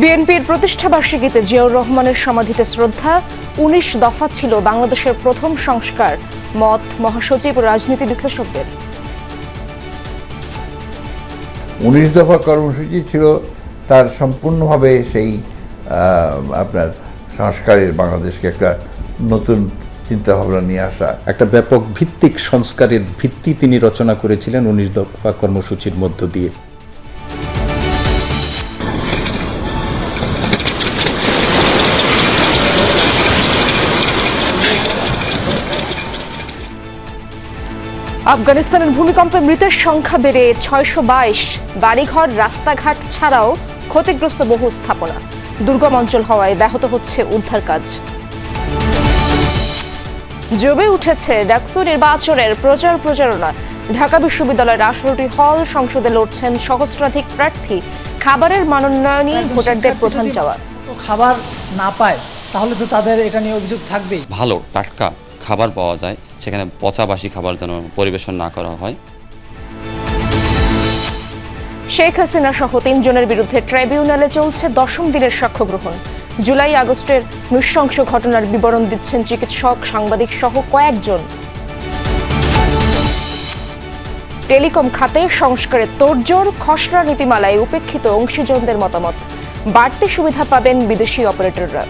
বিএনপির প্রতিষ্ঠাবার্ষিকীতে জিয়াউর রহমানের সমাধিতে শ্রদ্ধা। উনিশ দফা ছিল বাংলাদেশের প্রথম সংস্কার। মত মহাসচিব রাজনীতি বিশ্লেষকদের। উনিশ দফা কর্মসূচি ছিল তার সম্পূর্ণভাবে সেই আপনার সংস্কারের বাংলাদেশকে একটা নতুন চিন্তাভাবনা নিয়ে আসা। একটা ব্যাপক ভিত্তিক সংস্কারের ভিত্তি তিনি রচনা করেছিলেন উনিশ দফা কর্মসূচির মধ্য দিয়ে। আফগানিস্তানের ভূমিকম্পে মৃতের সংখ্যা বেড়ে ছয়শো বাইশ। বাড়িঘর রাস্তাঘাট ছাড়াও ক্ষতিগ্রস্ত বহু স্থাপনা। দুর্গম অঞ্চল হওয়ায় ব্যাহত হচ্ছে উদ্ধার কাজ। জমে উঠেছে ডাকসু নির্বাচনের প্রচার প্রচারণা। ঢাকা বিশ্ববিদ্যালয়ের আঠারোটি হল সংসদে লড়ছেন সহস্রাধিক প্রার্থী। খাবারের মানোন্নয়নই ভোটারদের প্রধান চাওয়া। খাবার না পায় তাহলে তো তাদের এটা নিয়ে অভিযোগ থাকবেই। ভালো টাটকা খাবার পাওয়া যায় সেখানে পচাবাসি খাবার যেন পরিবেশন না করা হয়। শেখ হাসিনা সহ তিনজনের বিরুদ্ধে ট্রাইব্যুনালে চলছে দশম দিনের সাক্ষ্য গ্রহণ জুলাই আগস্টের নৃশংস ঘটনার বিবরণ দিচ্ছেন চিকিৎসক, সাংবাদিক সহ কয়েকজন। টেলিকম খাতে সংস্কারের তোড়জোড়, খসড়া নীতিমালায় উপেক্ষিত অংশীজনদের মতামত। বাড়তি সুবিধা পাবেন বিদেশি অপারেটররা।